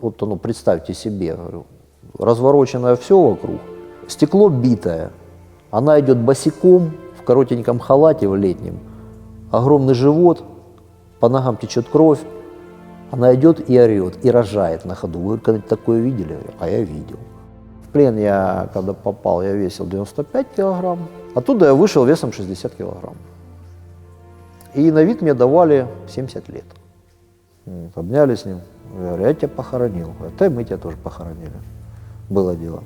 Вот оно, представьте себе, развороченное все вокруг, стекло битое, она идет босиком в коротеньком халате в летнем, огромный живот, по ногам течет кровь, она идет и орет, и рожает на ходу. Вы когда такое видели? А я видел. В плен я, когда попал, я весил 95 килограмм. Оттуда я вышел весом 60 килограмм. И на вид мне давали 70 лет. Вот, Обняли с ним. Я говорю, я тебя похоронил. Да и мы тебя тоже похоронили. Было дело.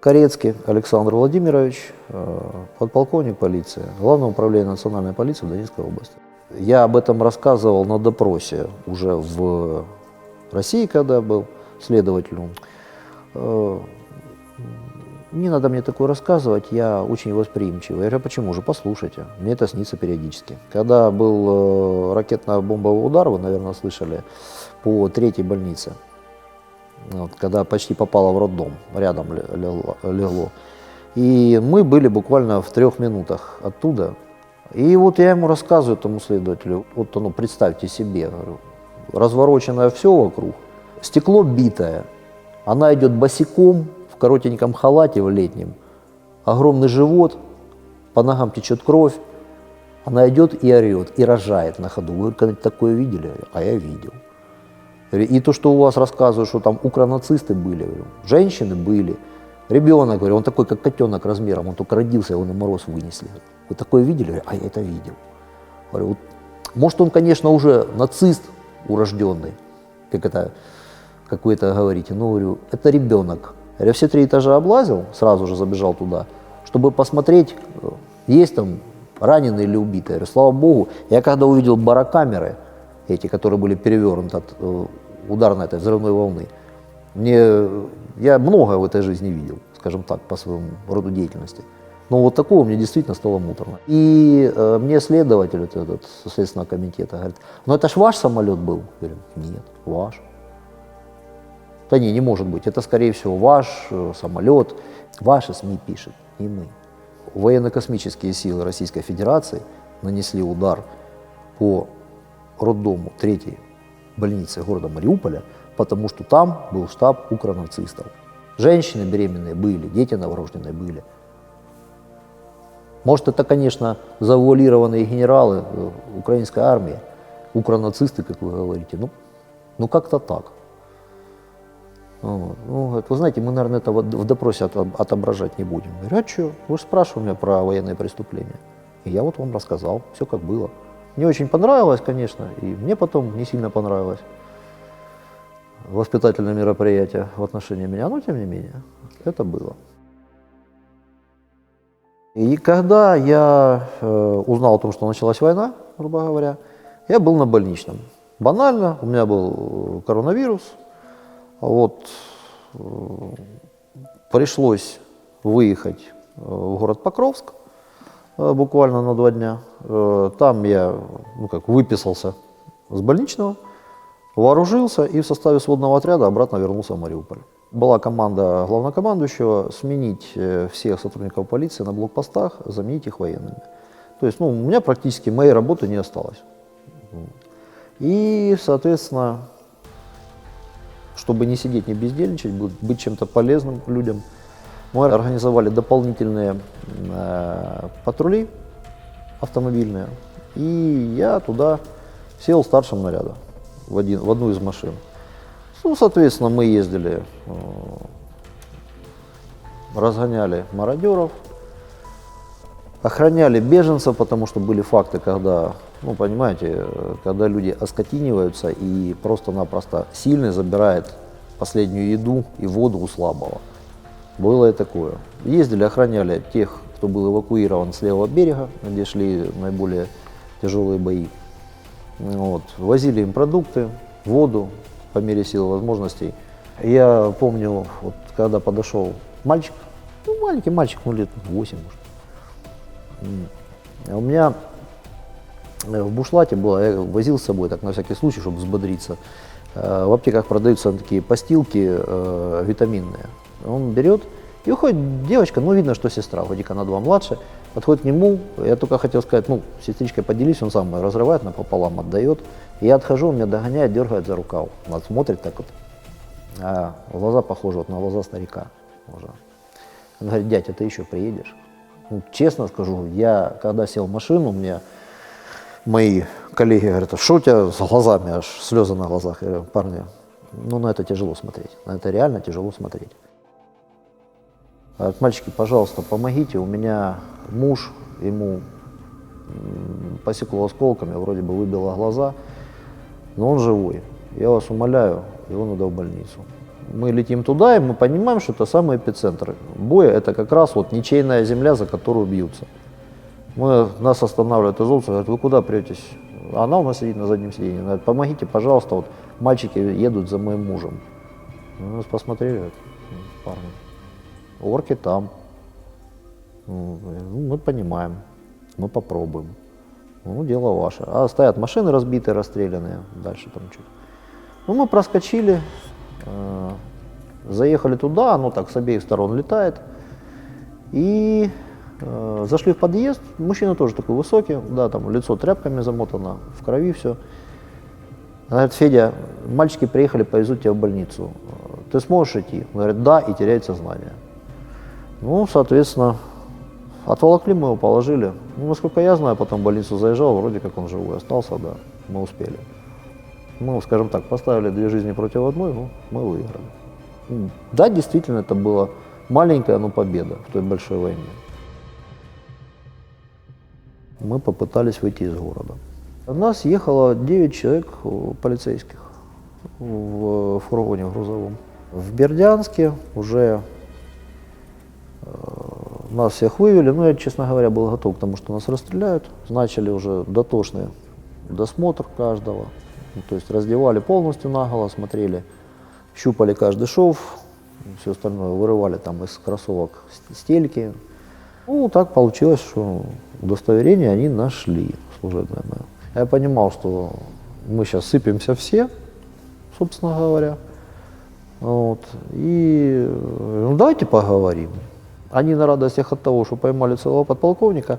Корецкий Александр Владимирович, э, подполковник полиции, Главное управление национальной полиции в Донецкой области. Я об этом рассказывал на допросе уже в России, когда был следователем. Не надо мне такое рассказывать, я очень восприимчивый. Я говорю, «А почему же? Послушайте, мне это снится периодически. Когда был э, ракетно-бомбовый удар, вы, наверное, слышали, по третьей больнице, вот, когда почти попало в роддом, рядом ле- легло-. И мы были буквально в трех минутах оттуда. И вот я ему рассказываю, этому следователю, вот оно, представьте себе, говорю, развороченное все вокруг, стекло битое, она идет босиком коротеньком халате в летнем, огромный живот, по ногам течет кровь, она идет и орет, и рожает на ходу. Вы когда такое видели? А я видел. И то, что у вас рассказывают, что там укронацисты были, женщины были, ребенок, говорю, он такой, как котенок размером, он только родился, его на мороз вынесли. Вы такое видели? А я это видел. Говорю, вот, может, он, конечно, уже нацист урожденный, как это, как вы это говорите, но говорю, это ребенок. Я все три этажа облазил, сразу же забежал туда, чтобы посмотреть, э, есть там раненые или убитые. Я говорю, слава богу, я когда увидел барокамеры, эти, которые были перевернуты от э, ударной этой взрывной волны, мне, э, я много в этой жизни видел, скажем так, по своему роду деятельности. Но вот такого мне действительно стало муторно. И э, мне следователь вот этот, Следственного комитета говорит, ну это ж ваш самолет был? Я говорю, нет, ваш. Да не, не может быть. Это, скорее всего, ваш э, самолет. Ваши СМИ пишет, не мы. Военно-космические силы Российской Федерации нанесли удар по роддому третьей больницы города Мариуполя, потому что там был штаб укронацистов. Женщины беременные были, дети новорожденные были. Может, это, конечно, завуалированные генералы э, украинской армии, укронацисты, как вы говорите. Ну, ну как-то так. Вот. Ну, говорит, вы знаете, мы, наверное, это в допросе от- отображать не будем. Я говорю, а что? Вы же спрашивали меня про военные преступления. И я вот вам рассказал, все как было. Мне очень понравилось, конечно, и мне потом не сильно понравилось воспитательное мероприятие в отношении меня, но тем не менее, это было. И когда я э, узнал о том, что началась война, грубо говоря, я был на больничном. Банально, у меня был э, коронавирус, вот э, пришлось выехать э, в город Покровск э, буквально на два дня. Там я, ну как, выписался с больничного, вооружился и в составе сводного отряда обратно вернулся в Мариуполь. Была команда главнокомандующего сменить всех сотрудников полиции на блокпостах, заменить их военными. То есть, ну, у меня практически моей работы не осталось. И, соответственно, чтобы не сидеть, не бездельничать, быть, чем-то полезным людям, мы организовали дополнительные э, патрули автомобильные. И я туда сел старшим наряда в, один, в одну из машин. Ну, соответственно, мы ездили, э, разгоняли мародеров, охраняли беженцев, потому что были факты, когда, ну, понимаете, когда люди оскотиниваются и просто-напросто сильный забирает последнюю еду и воду у слабого. Было и такое. Ездили, охраняли тех, кто был эвакуирован с левого берега, где шли наиболее тяжелые бои. Вот. Возили им продукты, воду по мере сил и возможностей. Я помню, вот, когда подошел мальчик, ну, маленький мальчик, ну, лет 8, может. А У меня в бушлате было, я возил с собой, так на всякий случай, чтобы взбодриться. Э, В аптеках продаются такие постилки э, витаминные. Он берет и уходит девочка, ну видно, что сестра, годика на два младше, Подходит к нему, я только хотел сказать, ну, сестричкой поделись, он сам разрывает напополам, отдает. Я отхожу, он меня догоняет, дергает за рукав. Он смотрит так вот, а глаза похожи вот на глаза старика уже. Он говорит, дядя, ты еще приедешь? Ну, честно скажу, я когда сел в машину, мне мои коллеги говорят, «А что у тебя с глазами, аж слезы на глазах. Я говорю, парни, ну на это тяжело смотреть, на это реально тяжело смотреть. Говорят, мальчики, пожалуйста, помогите, у меня муж, ему посекло осколками, вроде бы выбило глаза, но он живой. Я вас умоляю, его надо в больницу. Мы летим туда, и мы понимаем, что это самый эпицентр боя, это как раз вот ничейная земля, за которую бьются. Мы, нас останавливают изолцы, говорят, вы куда претесь? Она у нас сидит на заднем сиденье. Говорит, помогите, пожалуйста, вот мальчики едут за моим мужем. Мы нас посмотрели, говорят, «М, парни, орки там. Ну, ну, мы понимаем, мы попробуем. Ну, дело ваше. А стоят машины разбитые, расстрелянные, дальше там что Ну, мы проскочили, э, заехали туда, оно так с обеих сторон летает. И зашли в подъезд, мужчина тоже такой высокий, да, там лицо тряпками замотано, в крови все. Она говорит, Федя, мальчики приехали, повезут тебя в больницу. Ты сможешь идти? Он говорит, да, и теряет сознание. Ну, соответственно, отволокли мы его, положили. Ну, насколько я знаю, потом в больницу заезжал, вроде как он живой остался, да, мы успели. Мы, скажем так, поставили две жизни против одной, ну, мы выиграли. Да, действительно, это была маленькая, но победа в той большой войне. Мы попытались выйти из города. У нас ехало 9 человек э, полицейских в фургоне грузовом. В Бердянске уже э, нас всех вывели, но я, честно говоря, был готов к тому, что нас расстреляют. Начали уже дотошный досмотр каждого. Ну, то есть раздевали полностью наголо, смотрели, щупали каждый шов, все остальное вырывали там из кроссовок стельки. Ну, так получилось, что удостоверение они нашли служебное мое. Я понимал, что мы сейчас сыпемся все, собственно говоря. Вот. И э, ну, давайте поговорим. Они на радостях от того, что поймали целого подполковника,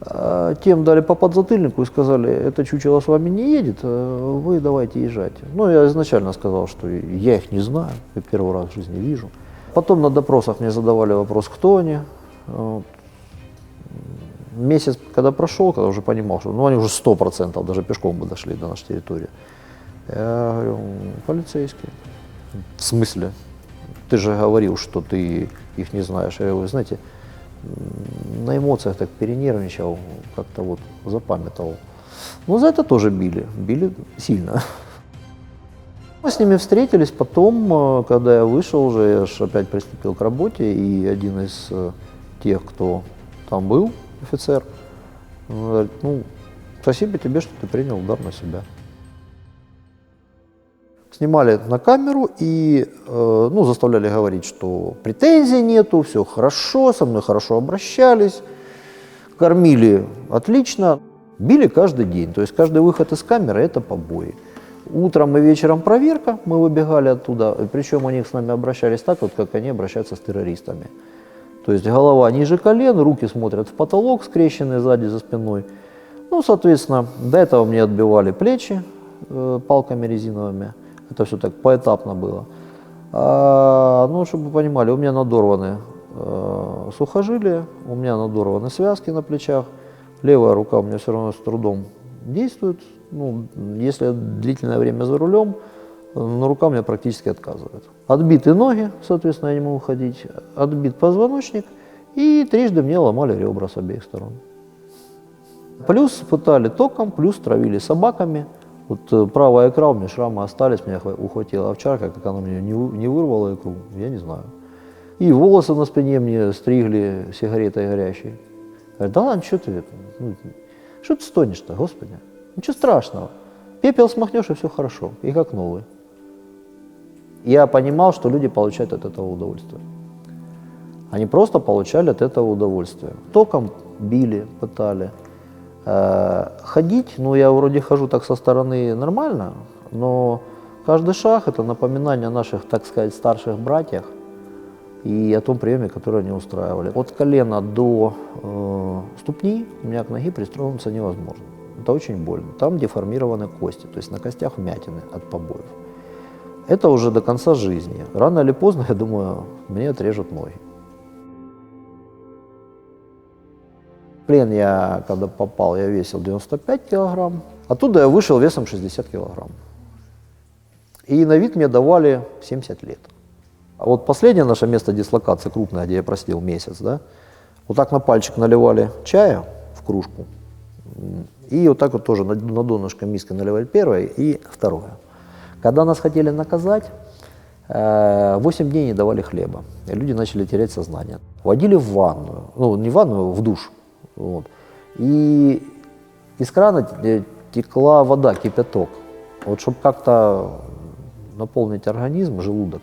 а, тем дали по подзатыльнику и сказали, это чучело с вами не едет, а вы давайте езжайте. Ну, я изначально сказал, что я их не знаю, я первый раз в жизни вижу. Потом на допросах мне задавали вопрос, кто они. Вот. Месяц, когда прошел, когда уже понимал, что ну, они уже сто процентов даже пешком бы дошли до нашей территории. Я говорю, полицейские. В смысле? Ты же говорил, что ты их не знаешь. Я говорю, знаете, на эмоциях так перенервничал, как-то вот запамятовал. Ну, за это тоже били. Били сильно. Мы с ними встретились потом, э, когда я вышел уже, я ж опять приступил к работе, и один из э, тех, кто там был, офицер, говорит, ну, спасибо тебе, что ты принял удар на себя. Снимали на камеру и э, ну, заставляли говорить, что претензий нету, все хорошо, со мной хорошо обращались, кормили отлично, били каждый день. То есть каждый выход из камеры – это побои. Утром и вечером проверка, мы выбегали оттуда, причем они с нами обращались так, вот как они обращаются с террористами. То есть голова ниже колен, руки смотрят в потолок, скрещенные сзади за спиной. Ну, соответственно, до этого мне отбивали плечи э, палками резиновыми. Это все так поэтапно было. А, ну, чтобы вы понимали, у меня надорваны э, сухожилия, у меня надорваны связки на плечах. Левая рука у меня все равно с трудом действует. Ну, если длительное время за рулем, но рука у меня практически отказывает. Отбиты ноги, соответственно, я не могу ходить. Отбит позвоночник. И трижды мне ломали ребра с обеих сторон. Плюс пытали током, плюс травили собаками. Вот э, правая икра, у меня шрамы остались, меня хва- ухватила овчарка, как она мне не, вырвала икру, я не знаю. И волосы на спине мне стригли сигаретой горящей. Говорят, да ладно, что ты, ну, что ты стонешь-то, господи, ничего страшного. Пепел смахнешь, и все хорошо, и как новый. Я понимал, что люди получают от этого удовольствие. Они просто получали от этого удовольствие. Током били, пытали. Э, ходить, ну я вроде хожу так со стороны нормально, но каждый шаг это напоминание о наших, так сказать, старших братьях. и о том приеме, который они устраивали. От колена до э, ступни у меня к ноге пристроиться невозможно. Это очень больно. Там деформированы кости, то есть на костях вмятины от побоев. Это уже до конца жизни. Рано или поздно, я думаю, мне отрежут ноги. Плен я, когда попал, я весил 95 килограмм. Оттуда я вышел весом 60 килограмм. И на вид мне давали 70 лет. А вот последнее наше место дислокации, крупное, где я просидел месяц, да, вот так на пальчик наливали чая в кружку, и вот так вот тоже на, на донышко миски наливали первое и второе. Когда нас хотели наказать, 8 дней не давали хлеба, и люди начали терять сознание. Водили в ванную, ну не в ванную, в душ. Вот. И из крана текла вода, кипяток. Вот чтобы как-то наполнить организм, желудок,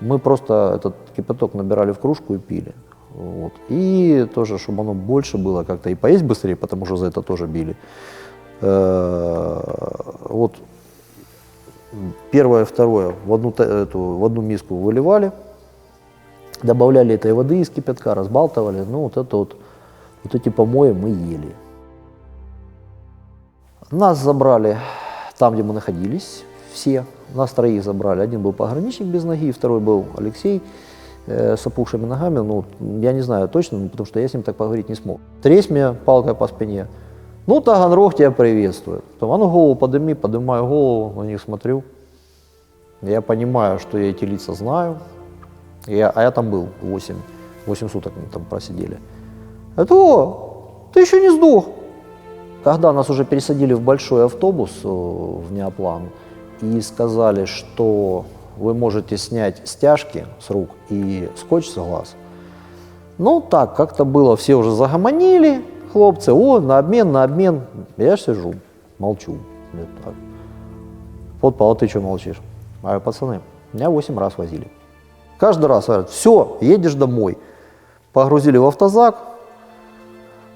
мы просто этот кипяток набирали в кружку и пили. Вот. И тоже, чтобы оно больше было как-то и поесть быстрее, потому что за это тоже били. Э, вот первое, второе в одну, эту, в одну миску выливали, добавляли этой воды из кипятка, разбалтывали. Ну, вот это вот, вот эти помои мы ели. Нас забрали там, где мы находились, все. Нас троих забрали. Один был пограничник без ноги, второй был Алексей э, с опухшими ногами. Ну, я не знаю точно, потому что я с ним так поговорить не смог. Тресь мне палкой по спине. Ну, Таганрог тебя приветствует. Потом, а ну голову подними, поднимаю голову, на них смотрю. Я понимаю, что я эти лица знаю. Я, а я там был 8, 8 суток мы там просидели. Это, о, ты еще не сдох. Когда нас уже пересадили в большой автобус э, в Неоплан, и сказали, что вы можете снять стяжки с рук и скотч с глаз. Ну так, как-то было, все уже загомонили, хлопцы, о, на обмен, на обмен. Я сижу, молчу. Вот. Вот, ты что молчишь? А пацаны, меня 8 раз возили. Каждый раз говорят, все, едешь домой. Погрузили в автозак,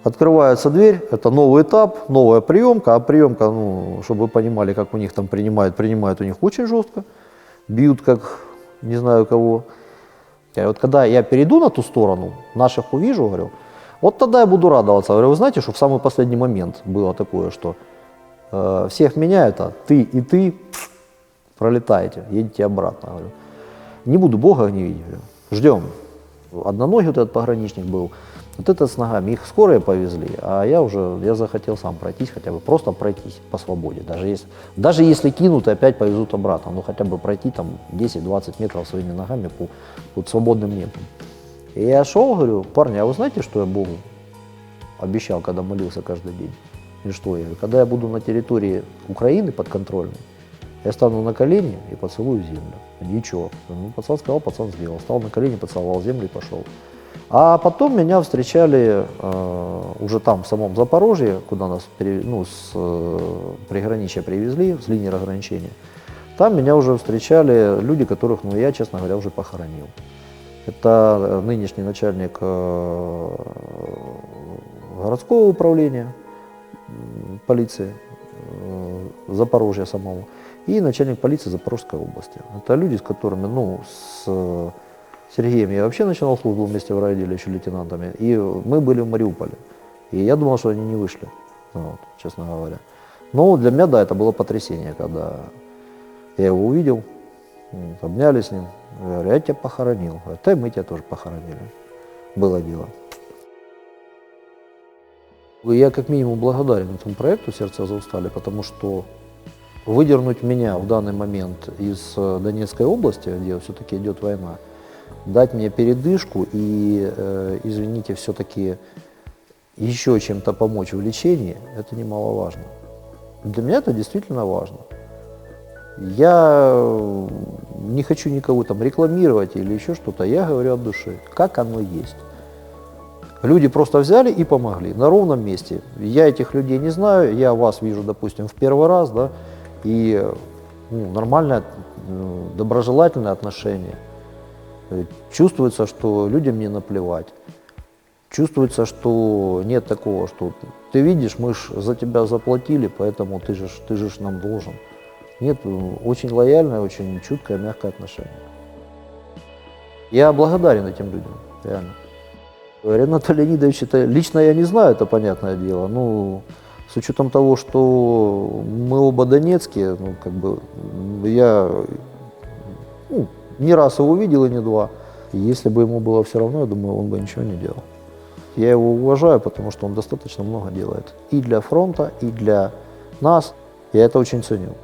Открывается дверь, это новый этап, новая приемка, а приемка, ну, чтобы вы понимали, как у них там принимают, принимают у них очень жестко, бьют как не знаю кого. И вот когда я перейду на ту сторону, наших увижу, говорю, вот тогда я буду радоваться. Говорю, вы знаете, что в самый последний момент было такое, что э, всех меняют, а ты и ты пролетаете, едете обратно. Говорю, не буду Бога не видеть. Ждем. Одноногий вот этот пограничник был, вот это с ногами. Их скорые повезли, а я уже, я захотел сам пройтись, хотя бы просто пройтись по свободе. Даже если, даже если кинут опять повезут обратно, ну хотя бы пройти там 10-20 метров своими ногами по вот свободным небом. И я шел, говорю, парни, а вы знаете, что я Богу обещал, когда молился каждый день? И что я когда я буду на территории Украины подконтрольной, я стану на колени и поцелую землю. Ничего. Ну, пацан сказал, пацан сделал. Стал на колени, поцеловал землю и пошел. А потом меня встречали э, уже там, в самом Запорожье, куда нас ну, с э, приграничья привезли, с линии разграничения. Там меня уже встречали люди, которых, ну, я, честно говоря, уже похоронил. Это нынешний начальник э, городского управления полиции э, Запорожья самого и начальник полиции Запорожской области. Это люди, с которыми, ну, с Сергеем я вообще начинал службу вместе в райотделе еще лейтенантами, и мы были в Мариуполе. И я думал, что они не вышли, вот, честно говоря. Но для меня, да, это было потрясение, когда я его увидел, обнялись с ним, я говорю, я тебя похоронил. Говорю, да, мы тебя тоже похоронили. Было дело. Я как минимум благодарен этому проекту «Сердце Азовстали», потому что выдернуть меня в данный момент из э, Донецкой области, где все-таки идет война, дать мне передышку и, э, извините, все-таки еще чем-то помочь в лечении, это немаловажно. Для меня это действительно важно. Я не хочу никого там рекламировать или еще что-то, я говорю от души, как оно есть. Люди просто взяли и помогли на ровном месте. Я этих людей не знаю, я вас вижу, допустим, в первый раз, да, и ну, нормальное, ну, доброжелательное отношение – Э, чувствуется, что людям не наплевать. Чувствуется, что нет такого, что ты видишь, мы же за тебя заплатили, поэтому ты же, ты же нам должен. Нет, очень лояльное, очень чуткое, мягкое отношение. Я благодарен этим людям, реально. Рената Леонидовича -то лично я не знаю, это понятное дело. Ну, с учетом того, что мы оба донецкие, ну, как бы, я ну, не раз его видел и не два. Если бы ему было все равно, я думаю, он бы ничего не делал. Я его уважаю, потому что он достаточно много делает. И для фронта, и для нас. Я это очень ценю.